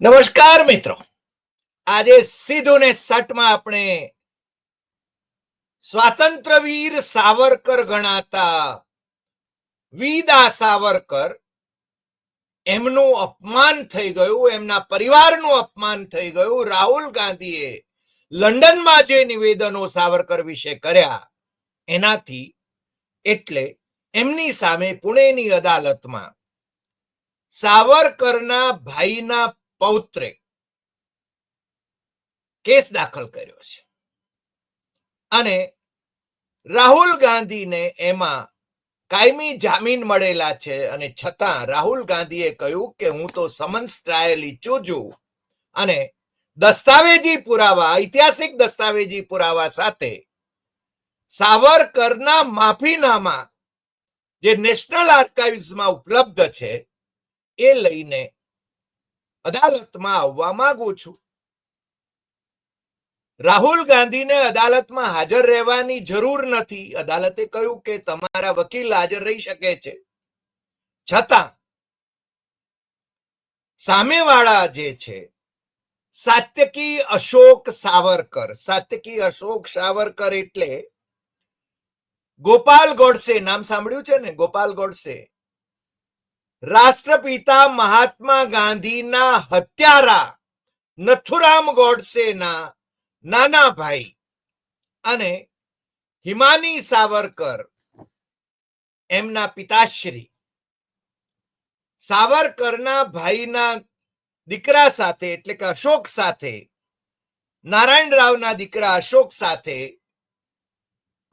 નમસ્કાર મિત્રો. આજે સીધું ને સટમાં આપણે સ્વાતંત્રવીર સાવરકર ગણાતા વીદા સાવરકર એમનું અપમાન થઈ ગયું, એમના પરિવારનું અપમાન થઈ ગયું. રાહુલ ગાંધીએ લંડનમાં જે નિવેદનો સાવરકર વિશે કર્યા, એનાથી એટલે એમની સામે પુણેની અદાલતમાં સાવરકરના ભાઈના પૌત્રે કેસ દાખલ કર્યો છે. અને રાહુલ ગાંધીને એમાં કાયમી જામીન મળેલા છે અને છતાં રાહુલ ગાંધીએ કહ્યું કે હું તો સમન્સ ટ્રાયલ ઈચ્છું છું અને દસ્તાવેજી પુરાવા, ઐતિહાસિક દસ્તાવેજી પુરાવા સાથે સાવરકરના માફીનામા જે નેશનલ આર્કાઇવ્સમાં ઉપલબ્ધ છે એ લઈને અદાલતમાં આવવા માંગુ છું. રાહુલ ગાંધીને અદાલતમાં હાજર રહેવાની જરૂર નથી. અદાલતે કહ્યું કે તમારા વકીલ હાજર રહી શકે છે. છતાં, સામેવાળા જે છે, સાત્યકી અશોક સાવરકર, સાત્યકી અશોક સાવરકર એટલે ગોપાલ ગોડસે, નામ સાંભળ્યું છે ને? ગોપાલ ગોડસે. રાષ્ટ્રપિતા મહાત્મા ગાંધીના હત્યારા નથુરામ ગોડસેના નાના ભાઈ અને હિમાની સાવરકર, એમના પિતાશ્રી. સાવરકરના ભાઈના દીકરા સાથે, એટલે કે અશોક સાથે, નારાયણ રાવના દીકરા અશોક સાથે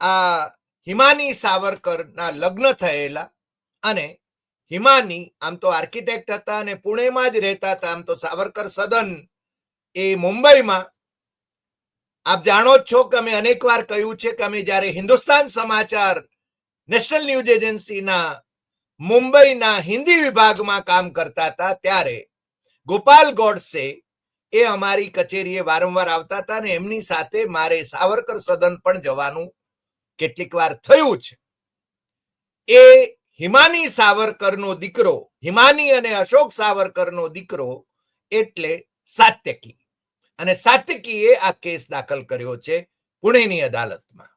આ હિમાની સાવરકરના લગ્ન થયેલા અને હિમાની, આમ તો આર્કિટેક્ટ હતા અને પુણેમાં જ રહેતા હતા, આમ તો સાવરકર સદન એ મુંબઈમાં. આપ જાણો જ છો કે અમે અનેક વાર કહ્યું છે કે અમે જ્યારે હિન્દુસ્તાન સમાચાર, નેશનલ ન્યૂઝ એજન્સીના, મુંબઈના હિન્દી વિભાગમાં કામ કરતા હતા, ત્યારે ગોપાલ ગોડસે એ અમારી કચેરીએ વારંવાર આવતા હતા અને એમની સાથે મારે સાવરકર સદન પણ જવાનું કેટલીક વાર થયું છે. એ હિમાની સાવરકરનો દીકરો, હિમાની અને અશોક સાવરકરનો દીકરો એટલે સાત્યકી. અને સાત્યકીએ આ કેસ દાખલ કર્યો છે પુણેની અદાલતમાં.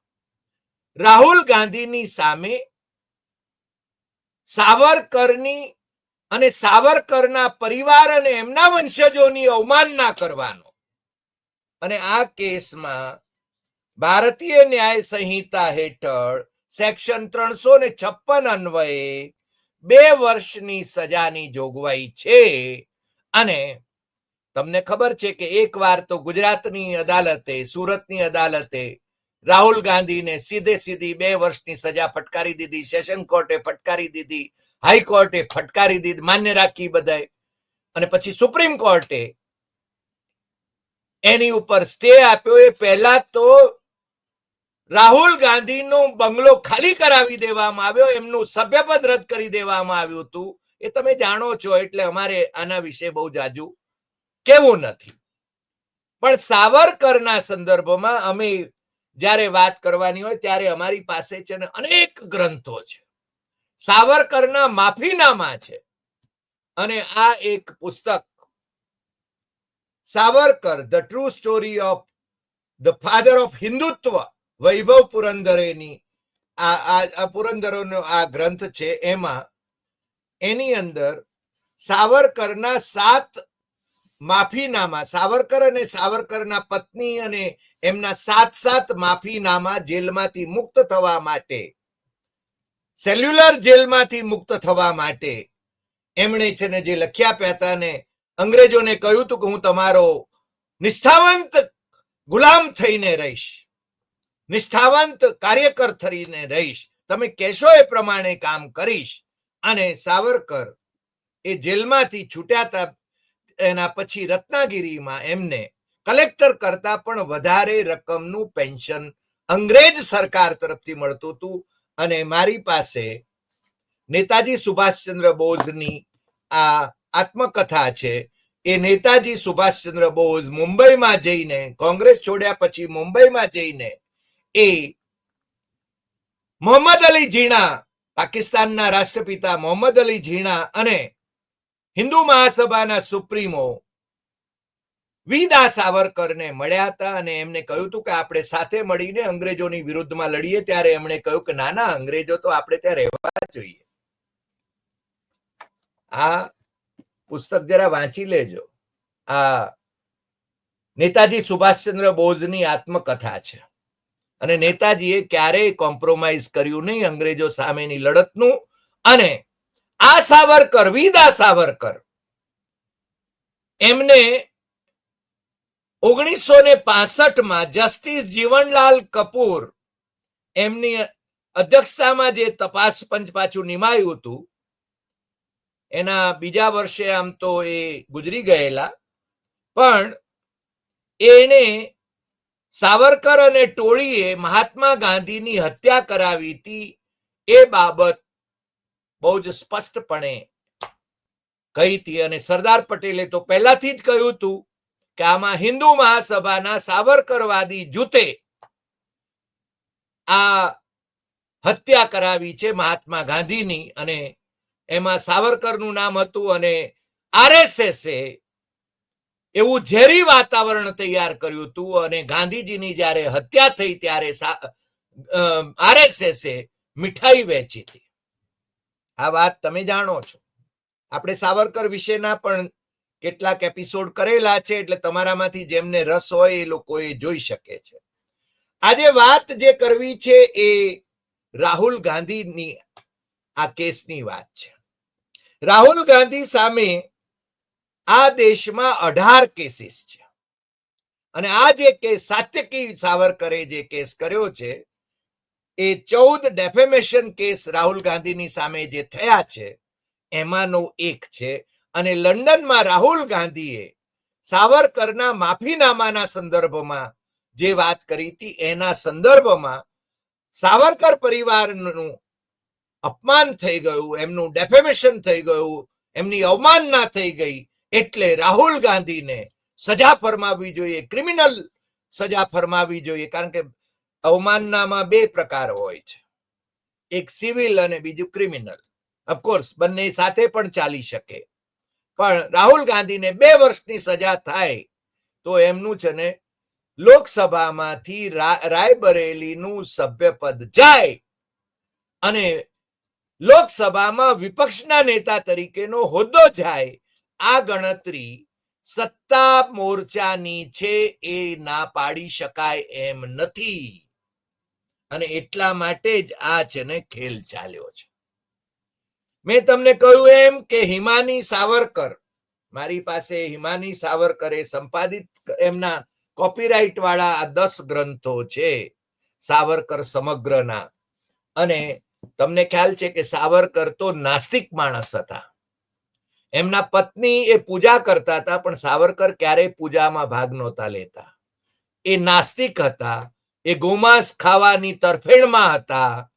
રાહુલ ગાંધીની સામે સાવરકરની અને સાવરકરના પરિવાર અને એમના વંશજોની અવમાનના કરવાનો. અને આ કેસમાં ભારતીય ન્યાય સંહિતા હેઠળ સેક્શન ત્રણસો ને છપ્પન અન્વયે બે વર્ષની સજાની જોગવાઈ છે. અને તમને ખબર છે કે એક વાર તો ગુજરાતની અદાલતે, સુરતની અદાલતે રાહુલ ગાંધીને સીધે સીધી બે વર્ષની સજા ફટકારી દીધી, સેશન કોર્ટે ફટકારી દીધી, હાઈકોર્ટે ફટકારી દીધી, માન્ય રાખી બધાય. અને પછી સુપ્રીમ કોર્ટે એની ઉપર સ્ટે આપ્યો. એ પહેલા તો રાહુલ ગાંધીનો બંગલો ખાલી કરાવી દેવામાં આવ્યો, એમનું સભ્યપદ રદ કરી દેવામાં આવ્યું હતું. એ તમે જાણો છો, એટલે અમારે આના વિશે બહુ જાજુ કેવું નથી. પણ સાવરકરના સંદર્ભમાં અમે જ્યારે વાત કરવાની હોય, ત્યારે અમારી પાસે છે ને અનેક ગ્રંથો છે. સાવરકરના માફીનામા છે. અને આ એક પુસ્તક Savarkar, the true story of the father of Hindutva Vaibhav પુરંદરેની આ પુરંદરોનો આ ગ્રંથ છે એમાં એની અંદર સાવરકરના સાત માફીનામા, સાવરકર અને સાવરકરના પત્ની અને એમના સાત સાત માફીનામા જેલમાંથી મુક્ત થવા માટે, સેલ્યુલર જેલમાંથી મુક્ત થવા માટે એમણે છે ને જે લખ્યા આપ્યા હતા ને અંગ્રેજોને કહ્યું હતું કે હું તમારો નિષ્ઠાવંત ગુલામ થઈને રહીશ. નિષ્ઠાવંત કાર્યકર થઈને રહીશ. તમે કહેશો એ પ્રમાણે કામ કરીશ. અને સાવરકર એ જેલમાંથી છૂટ્યા હતા એના પછી રત્નાગીરીમાં એમને કલેક્ટર કરતા પણ વધારે રકમનું પેન્શન અંગ્રેજ સરકાર તરફથી મળતું હતું. અને મારી પાસે નેતાજી સુભાષચંદ્ર બોઝની આ આત્મકથા છે. એ નેતાજી સુભાષચંદ્ર બોઝ મુંબઈમાં જઈને, કોંગ્રેસ છોડ્યા પછી મુંબઈમાં જઈને એ મોહમ્મદ અલી ઝીણા પાકિસ્તાનના રાષ્ટ્રપિતા મોહમ્મદ અલી ઝીણા અને હિન્દુ મહાસભાના સુપ્રીમો વિદા સાવરકરને મળ્યા હતા અને એમને કહ્યું હતું કે આપણે સાથે મળીને અંગ્રેજોની વિરુદ્ધમાં લડીએ, ત્યારે એમણે કહ્યું કે ના ના, અંગ્રેજો તો આપણે ત્યાં રહેવા જોઈએ. આ પુસ્તક જરા વાંચી લેજો. આ નેતાજી સુભાષચંદ્ર બોઝની આત્મકથા છે. અને નેતાજીએ ક્યારેય કોમ્પ્રોમાઇઝ કર્યું નહીં અંગ્રેજો સામેની લડતનું. અને આ સાવરકર વીદા સાવરકર એમને ઓગણીસો ને પાસઠમાં જસ્ટિસ જીવનલાલ કપૂર એમની અધ્યક્ષતામાં જે તપાસ પંચ પાછું નિમાયું હતું, એના બીજા વર્ષે આમ તો એ ગુજરી ગયેલા. પણ એને સાવરકર અને ટોળીએ મહાત્મા ગાંધીની હત્યા કરાવી હતી. એ બાબત બહુ જ સ્પષ્ટપણે કહી હતી અને સરદાર પટેલે તો પહેલાથી જ કહ્યું હતું કે આમાં હિન્દુ મહાસભાના સાવરકરવાદી જૂથે આ હત્યા કરાવી છે મહાત્મા ગાંધીની અને એમાં સાવરકરનું નામ હતું અને આરએસએસે એવું ઝેરી વાતાવરણ તૈયાર કર્યું હતું અને ગાંધીજીની જ્યારે હત્યા થઈ ત્યારે આરએસએસે મીઠાઈ વેચી હતી. આ વાત તમે જાણો છો. આપણે સાવરકર વિશેના પણ કેટલાક એપિસોડ કરેલા છે એટલે તમારામાંથી જેમને રસ હોય એ લોકો એ જોઈ શકે છે. આજે વાત જે કરવી છે એ રાહુલ ગાંધીની આ કેસની વાત છે. રાહુલ ગાંધી સામે આ દેશમાં અઢાર કેસીસ છે. અને આ જે કેસ સાત્યકી સાવરકરે જે કેસ કર્યો છે, એ ચૌદ ડેફેમેશન કેસ રાહુલ ગાંધીની સામે જે થયા છે, એમાંનો એક છે. અને લંડનમાં રાહુલ ગાંધીએ સાવરકરના માફીનામાના સંદર્ભમાં જે વાત કરી હતી, એના સંદર્ભમાં સાવરકર પરિવારનું અપમાન થઈ ગયું, એમનું ડેફેમેશન થઈ ગયું, એમની અવમાનના થઈ ગઈ એટલે રાહુલ ગાંધીને સજા ફરમાવી જોઈએ, ક્રિમિનલ સજા ફરમાવી જોઈએ, કારણ કે અવમાનનામાં બે પ્રકાર હોય છે. એક સિવિલ અને બીજું ક્રિમિનલ. ઓફકોર્સ બંને સાથે પણ ચાલી શકે. પણ રાહુલ ગાંધીને બે વર્ષની સજા થાય તો એમનું છે ને લોકસભામાંથી રાયબરેલીનું સભ્યપદ જાય. અને લોકસભામાં વિપક્ષના નેતા તરીકેનો હોદ્દો જાય. આ ગણતરી સત્તા મોરચાની છે એ ના પાડી શકાય એમ નથી. અને એટલા માટે જ આ છે ને ખેલ ચાલ્યો છે. મેં તમને કહ્યું એમ કે હિમાની સાવરકર, મારી પાસે હિમાની સાવરકરે સંપાદિત એમના કોપીરાઇટ વાળા આ દસ ગ્રંથો છે, સાવરકર સમગ્રના. અને તમને ખ્યાલ છે કે સાવરકર તો નાસ્તિક માણસ હતા. એમના પત્ની એ પૂજા કરતા હતા, પણ સાવરકર ક્યારેય પૂજામાં ભાગ નહોતા લેતા. એ નાસ્તિક હતા, એ ગોમાંસ ખાવાની તરફેણમાં હતા,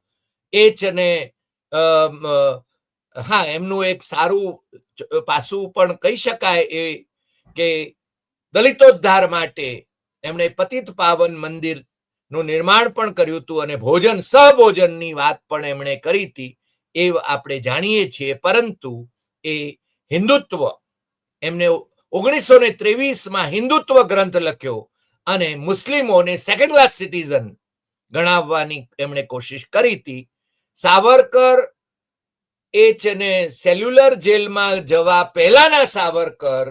એ છે ને હા, એમનું એક સારું પાસું પણ કહી શકાય એ કે દલિતોદ્ધાર માટે એમણે પતિત પાવન મંદિરનું નિર્માણ પણ કર્યું હતું અને ભોજન, સહભોજનની વાત પણ એમણે કરી હતી, એ આપણે જાણીએ છીએ. પરંતુ એ હિન્દુત્વ. એમને ઓગણીસો ને ત્રેવીસમાં હિન્દુત્વ ગ્રંથ લખ્યો અને મુસ્લિમોને સેકન્ડ ક્લાસ સિટીઝન ગણાવવાની એમણે કોશિશ કરી હતી. સાવરકર એ છે ને સેલ્યુલર જેલમાં જવા પહેલાના સાવરકર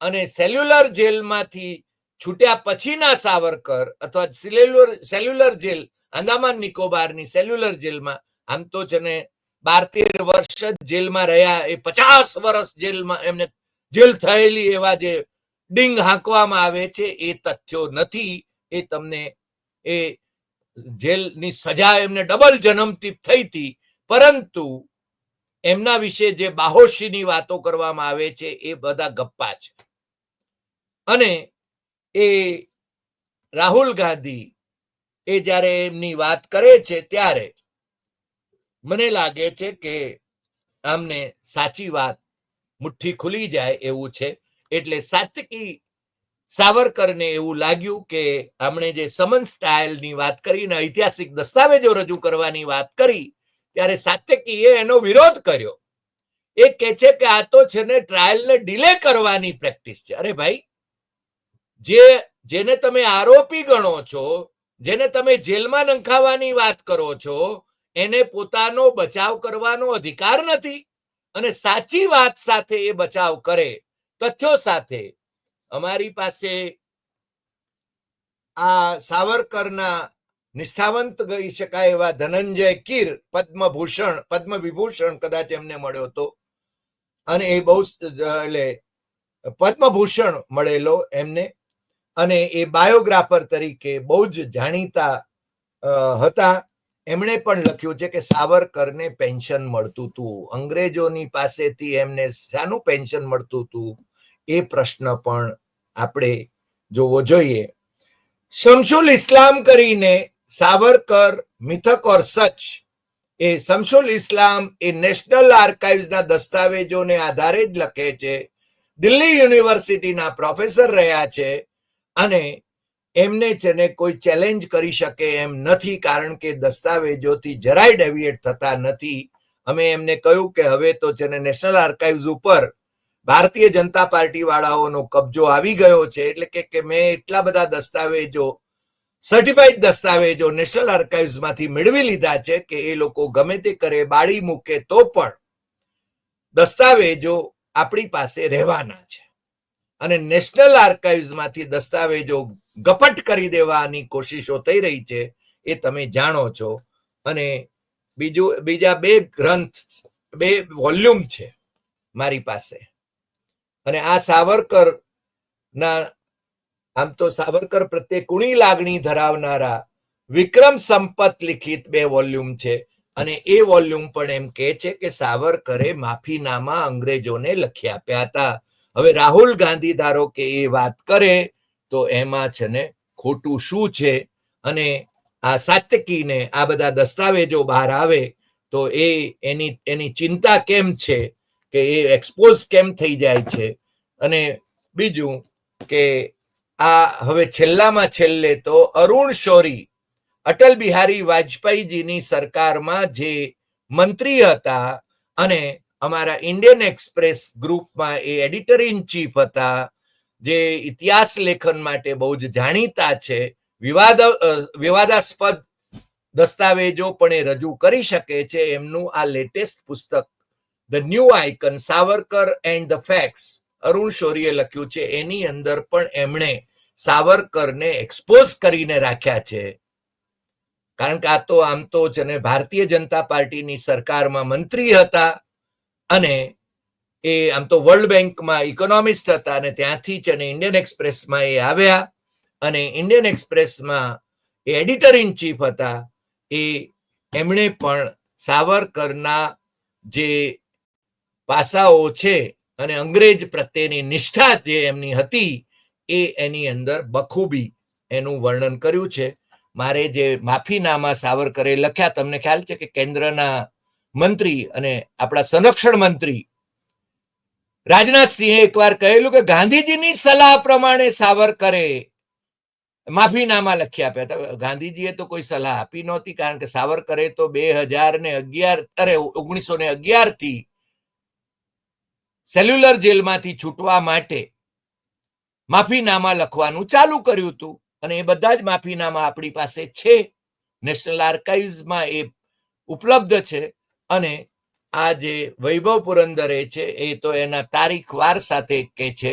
અને સેલ્યુલર જેલમાંથી છૂટ્યા પછીના સાવરકર અથવા સેલ્યુલર સેલ્યુલર જેલ અંદામાન નિકોબારની સેલ્યુલર જેલમાં. આમ તો છે ને બાર તેર વર્ષ જેલમાં રહ્યા. એ પચાસ વર્ષ જેલમાં એમને જેલ થયેલી એવા જે ડિંગ હાંકવામાં આવે છે, એ તથ્યો નથી. એ તમને એ જેલની સજા એમને ડબલ જન્મટીપ થઈ હતી. પરંતુ એમના વિશે જે બાહોશીની વાતો કરવામાં આવે છે, એ બધા ગપ્પા છે. અને એ રાહુલ ગાંધી એ જ્યારે એમની વાત કરે છે ત્યારે મને લાગે છે કે આમને સાચી વાત મુઠ્ઠી ખુલી જાય એવું છે. એટલે સાત્વિકી સાવરકરને એવું લાગ્યું કે આમણે જે સમન સ્ટાઇલની વાત કરીને ઐતિહાસિક દસ્તાવેજો રજૂ કરવાની વાત કરી, ત્યારે સાત્વિકીએ એનો વિરોધ કર્યો. એ કે છે કે આ તો છે ને ટ્રાયલને ડિલે કરવાની પ્રેક્ટિસ છે. અરે ભાઈ, જે, જેને તમે આરોપી ગણો છો, જેને તમે જેલમાં નંખાવાની વાત કરો છો એને પોતાનો બચાવ કરવાનો અધિકાર નથી. અને સાચી વાત સાથે એ બચાવ કરે, તથ્યો સાથે. અમારી પાસે આ સાવરકરના નિષ્ઠાવંત કહી શકાય એવા ધનંજય કીર, પદ્મભૂષણ પદ્મ વિભૂષણ કદાચ એમને મળ્યો હતો. અને એ બહુ એટલે પદ્મભૂષણ મળેલો એમને. અને એ બાયોગ્રાફર તરીકે બહુ જ જાણીતા હતા. એમણે પણ લખ્યું છે કે સાવરકરને પેન્શન મળતું હતું અંગ્રેજોની પાસેથી એમને શાનું પેન્શન મળતું હતું એ પ્રશ્ન પણ આપણે જોવો જોઈએ. શમશુલ ઇસ્લામ કરીને સાવરકર મિથક ઓર સચ એ શમશુલ ઇસ્લામ એ નેશનલ આર્કાઇવ્સના દસ્તાવેજોને આધારે જ લખે છે. દિલ્હી યુનિવર્સિટીના પ્રોફેસર રહ્યા છે અને એમને છે ને કોઈ ચેલેન્જ કરી શકે એમ નથી, કારણ કે દસ્તાવેજોથી જરાય ડેવિએટ થતા નથી. અમે એમને કહ્યું કે હવે તો છે ને નેશનલ આર્કાઇવ્સ ઉપર ભારતીય જનતા પાર્ટી વાળાઓનો કબજો આવી ગયો છે. એટલે કે મેં એટલા બધા દસ્તાવેજો સર્ટિફાઈડ દસ્તાવેજો નેશનલ આર્કાઇવ્સમાંથી મેળવી લીધા છે કે એ લોકો ગમે તે કરે, બાળી મૂકે તો પણ દસ્તાવેજો આપણી પાસે રહેવાના છે. અને નેશનલ આર્કાઇવ્સમાંથી દસ્તાવેજો ગપટ કરી દેવાની કોશિશો થઈ રહી છે એ તમે જાણો છો. અને બીજું, બીજા બે ગ્રંથ, બે વોલ્યુમ છે મારી પાસે. અને આ સાવરકર ના આમ તો સાવરકર પ્રત્યે કુણી લાગણી ધરાવનારા વિક્રમ સંપત લિખિત બે વોલ્યુમ છે. અને એ વોલ્યુમ પણ એમ કહે છે કે સાવરકરે માફીનામા અંગ્રેજોને લખી આપ્યા હતા. હવે રાહુલ ગાંધી ધારો કે એ વાત કરે તો એમાં છે ને ખોટું શું છે? અને આ સાતકીને આ બધા દસ્તાવેજો બહાર આવે તો એ એની એની ચિંતા કેમ છે કે એ એક્સપોઝ કેમ થઈ જાય છે? અને બીજું કે આ હવે છેલ્લામાં છેલ્લે તો અરુણ શોરી, અટલ બિહારી વાજપેયીજીની સરકારમાં જે મંત્રી હતા અને અમારા ઇન્ડિયન એક્સપ્રેસ ગ્રુપમાં એ એડિટર ઇન ચીફ હતા જે ઇતિહાસ લેખન માટે બહુ જ જાણીતા છે, વિવાદ વિવાદાસ્પદ દસ્તાવેજો પણ એ રજૂ કરી શકે છે. એમનું આ લેટેસ્ટ પુસ્તક the new icon Savarkar and the facts Arun શૌરીએ લખ્યું છે. એની અંદર પણ એમણે સાવરકરને એક્સપોઝ કરીને રાખ્યા છે. કારણ કે આ તો, આમ તો છે ને ભારતીય જનતા પાર્ટીની સરકારમાં મંત્રી હતા અને એ આમ તો વર્લ્ડ બેંકમાં ઇકોનોમિસ્ટ હતા અને ત્યાંથી જ અને ઇન્ડિયન એક્સપ્રેસમાં એ આવ્યા અને ઇન્ડિયન એક્સપ્રેસમાં એ એડિટર ઇન ચીફ હતા. એ એમણે પણ સાવરકરના જે પાસાઓ છે અને અંગ્રેજ પ્રત્યેની નિષ્ઠા જે એમની હતી એ એની અંદર બખૂબી એનું વર્ણન કર્યું છે. મારે જે માફીનામા સાવરકરે લખ્યા, તમને ખ્યાલ છે કે કેન્દ્રના મંત્રી અને આપણા સંરક્ષણ મંત્રી રાજનાથસિંહે એકવાર કહેલું કે ગાંધીજીની સલાહ પ્રમાણે સાવરકરે માફીનામા લખી આપ્યા હતા. ગાંધીજીએ તો કોઈ સલાહ આપી નહોતી કારણ કે સાવરકરે તો બે હજાર ને અગિયાર અરે ઓગણીસો ને અગિયારથી સેલ્યુલર જેલમાંથી છૂટવા માટે માફીનામા લખવાનું ચાલુ કર્યું હતું. અને એ બધા જ માફીનામા આપણી પાસે છે. નેશનલ આર્કાઇવ્સમાં એ ઉપલબ્ધ છે. અને આ જે વૈભવ પુરંદરે છે, એ તો એના તારીખ વાર સાથે કે છે,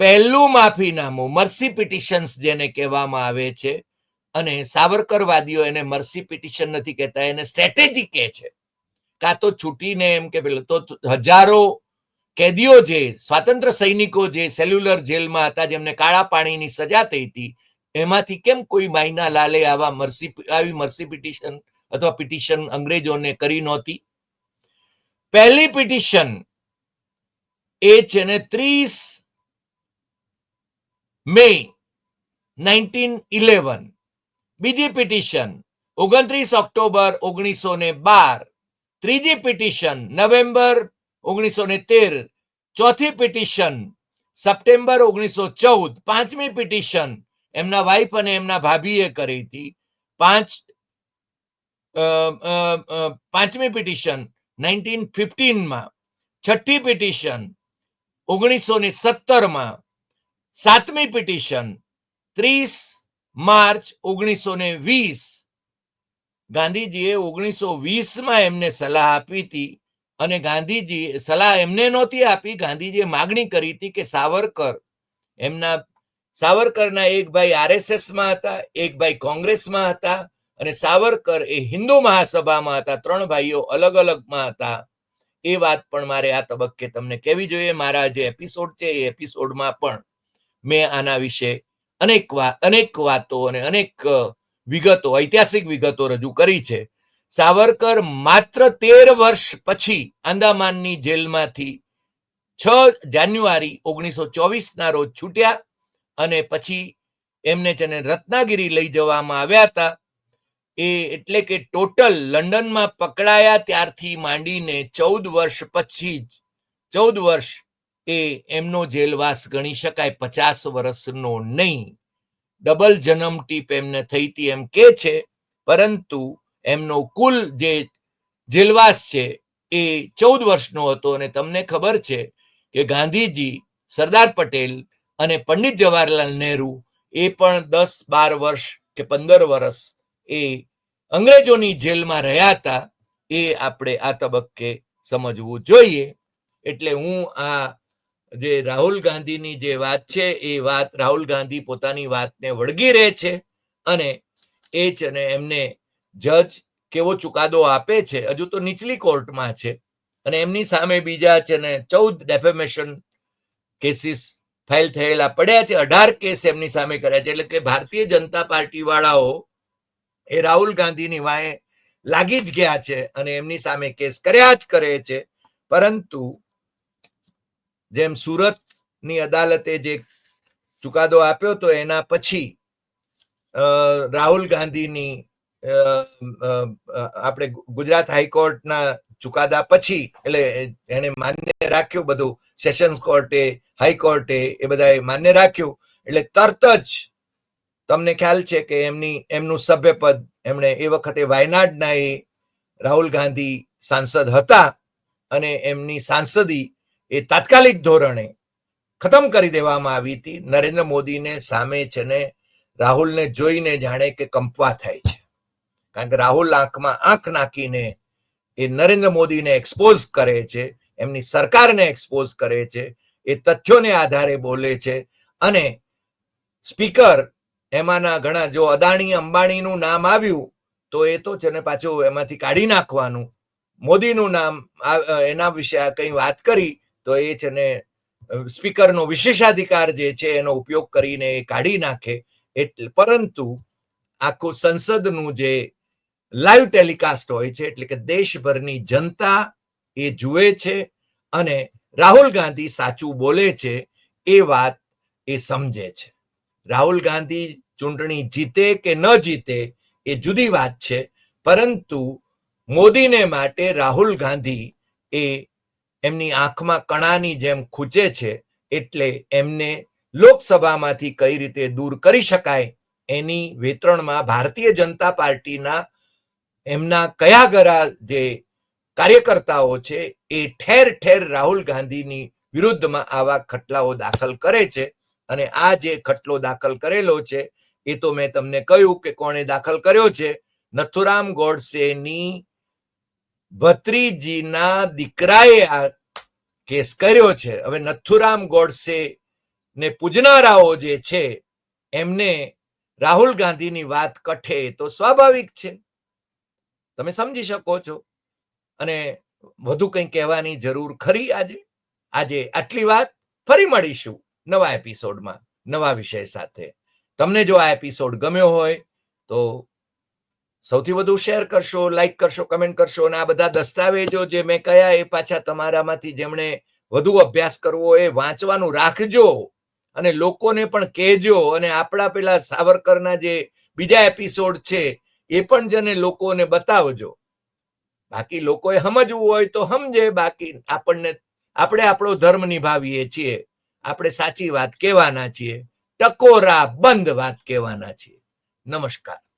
પહેલું માફીનામું, મર્સી પિટિશન્સ જેને કહેવામાં આવે છે, અને સાવરકરવાદીઓ એને મર્સી પિટિશન નથી કહેતા, એને સ્ટ્રેટેજી કહે છે. કાં તો છૂટીને એમ કે પેલો, તો હજારો કેદીઓ જે, સ્વાતંત્ર સૈનિકો જે સેલ્યુલર જેલમાં હતા, જેમને કાળા પાણીની સજા થઈ હતી, એમાંથી કેમ કોઈ માયના લાલે આવા મર્સી, આવી મર્સી પિટિશન અથવા પિટિશન અંગ્રેજોને કરી નહોતી? પહેલી પિટિશન એ છે ને ત્રીસ મે નાઇન્ટીન ઇલેવન. બીજી પિટિશન ઓગણત્રીસ ઓક્ટોબર ઓગણીસો ને બાર. ત્રીજી પિટિશન નવેમ્બર ઓગણીસો ને તેર. ચોથી પિટિશન સપ્ટેમ્બર ઓગણીસો ચૌદ. પાંચમી પિટિશન એમના વાઇફ અને એમના ભાભીએ કરી હતી. પાંચ પાંચમી પિટિશન નાઇન્ટીન ફિફ્ટીનમાં છઠ્ઠી પિટિશન ઓગણીસો ને સત્તરમાં સાતમી પિટિશન, ત્રીસ માર્ચ ઓગણીસો ને વીસ. ગાંધીજીએ ઓગણીસો વીસમાં એમને સલાહ આપી હતી અને ગાંધીજી સલાહ એમને નહોતી આપી, ગાંધીજીએ માગણી કરી હતી કે સાવરકર, એમના સાવરકરના એક ભાઈ આરએસએસમાં હતા, એક ભાઈ કોંગ્રેસમાં હતા અને સાવરકર એ હિન્દુ મહાસભામાં હતા, ત્રણ ભાઈઓ અલગ અલગમાં હતા. એ વાત પણ મારે આ તબક્કે તમને કહેવી જોઈએ. મારા જે એપિસોડ છે, એ એપિસોડમાં પણ મેં આના વિશે અનેક અનેક વાતો અને અનેક વિગતો, ઐતિહાસિક વિગતો રજૂ કરી છે. સાવરકર માત્ર તેર વર્ષ પછી આંદામાનની જેલમાંથી છ જાન્યુઆરી ઓગણીસો ચોવીસના રોજ છૂટ્યા અને પછી એમને છે રત્નાગીરી લઈ જવામાં આવ્યા હતા. એ એટલે કે ટોટલ લંડનમાં પકડાયા ત્યારથી માંડીને ચૌદ વર્ષ પછી જ, ચૌદ વર્ષ એ એમનો જેલવાસ ગણી શકાય, પચાસ વર્ષનો નહીં. ડબલ જન્મ ટીપ એમને થઈ હતી એમ કે છે, પરંતુ એમનો કુલ જે જેલવાસ છે એ ચૌદ વર્ષનો હતો અને તમને ખબર છે કે ગાંધીજી, સરદાર પટેલ અને પંડિત જવાહરલાલ નહેરુ એ પણ દસ બાર વર્ષ કે પંદર વર્ષ એ અંગ્રેજોની જેલમાં રહ્યા હતા, એ આપણે આ તબક્કે સમજવું જોઈએ. એટલે હું આ જે રાહુલ ગાંધીની જે વાત છે, એ વાત રાહુલ ગાંધી પોતાની વાતને વળગી રહે છે અને એ છે ને એમને જજ કેવો ચુકાદો આપે છે, હજુ તો નીચલી કોર્ટમાં છે અને એમની સામે બીજા છે ને ચૌદ ડેફેમેશન કેસીસ ફાઇલ થયેલા પડ્યા છે, અઢાર કેસ એમની સામે કર્યા છે. એટલે કે ભારતીય જનતા પાર્ટી વાળાઓ એ રાહુલ ગાંધીની વાંહે લાગી જ ગયા છે અને એમની સામે કેસ કર્યા જ કરે છે. પરંતુ જેમ સુરતની અદાલતે જે ચુકાદો આપ્યો તો એના પછી રાહુલ ગાંધીની આપણે ગુજરાત હાઈકોર્ટના ચુકાદા પછી, એટલે એને માન્ય રાખ્યું બધું, સેશન્સ કોર્ટે, હાઈકોર્ટે એ બધાએ માન્ય રાખ્યું, એટલે તરત જ તમને ખ્યાલ છે કે એમની, એમનું સભ્યપદ એમણે એ વખતે વાયનાડના એ રાહુલ ગાંધી સાંસદ હતા અને એમની સાંસદી એ તાત્કાલિક ધોરણે ખતમ કરી દેવામાં આવી હતી. નરેન્દ્ર મોદીને સામે છે ને રાહુલને જોઈને જાણે કે કંપવા થાય છે. કારણ કે રાહુલ આંખમાં આંખ નાખીને એ નરેન્દ્ર મોદીને એક્સપોઝ કરે છે, એમની સરકારને એક્સપોઝ કરે છે, એ તથ્યોને આધારે બોલે છે અને સ્પીકર એમાંના ઘણા, જો અદાણી, અંબાણીનું નામ આવ્યું, તો એ તો છે ને પાછું એમાંથી કાઢી નાખવાનું. મોદીનું નામ એના વિશે કંઈ વાત કરી, તો એ છે ને સ્પીકરનો વિશેષાધિકાર જે છે એનો ઉપયોગ કરીને એ કાઢી નાખે. એટલે પરંતુ આખું સંસદનું જે લાઈવ ટેલિકાસ્ટ હોય છે, એટલે કે દેશભરની જનતા એ જુએ છે અને રાહુલ ગાંધી સાચું બોલે છે, એ વાત એ સમજે છે. રાહુલ ગાંધી ચૂંટણી જીતે કે ન જીતે એ જુદી વાત છે. પરંતુ મોદીને માટે રાહુલ ગાંધી એ એમની આંખમાં કણાની જેમ ખૂચે છે એટલે એમને લોકસભામાંથી કઈ રીતે દૂર કરી શકાય એની વેતરણમાં ભારતીય જનતા પાર્ટીના એમના કયા ગરા જે કાર્યકર્તાઓ છે એ ઠેર ઠેર રાહુલ ગાંધીની વિરુદ્ધમાં આવા ખટલાઓ દાખલ કરે છે. અને આ જે ખટલો દાખલ કરેલો છે એ તો મેં તમને કહ્યું કે કોણે દાખલ કર્યો છે. નથુરામ ગોડસેની ભત્રીજીના દીકરાએ આ કેસ કર્યો છે. હવે નથુરામ ગોડસે ને પૂજનારાઓ જે છે, એમને રાહુલ ગાંધીની વાત કઠે તો સ્વાભાવિક છે. તમે સમજી શકો છો. અને વધુ કંઈ કહેવાની જરૂર ખરી આજે? આજે આટલી વાત. ફરી મળીશું નવા એપિસોડમાં, નવા વિષય સાથે. તમને જો આ એપિસોડ ગમ્યો હોય, તો સૌથી વધુ શેર કરશો લાઈક કરશો કમેન્ટ કરશો, અને આ બધા દસ્તાવેજો જે મેં કયા એ પાછા તમારામાંથી જેમણે વધુ અભ્યાસ કરવો એ વાંચવાનું રાખજો અને લોકોને પણ કહેજો. અને આપણા પેલા સાવરકરના જે બીજા એપિસોડ છે, એ પણ જેને લોકોને બતાવજો. બાકી લોકોએ સમજવું હોય તો સમજે, બાકી આપણને, આપણે આપણો ધર્મ નિભાવીએ છીએ. આપણે સાચી વાત કહેવાના છીએ. ટકોરા બંધ વાત કહેવાના છીએ. નમસ્કાર.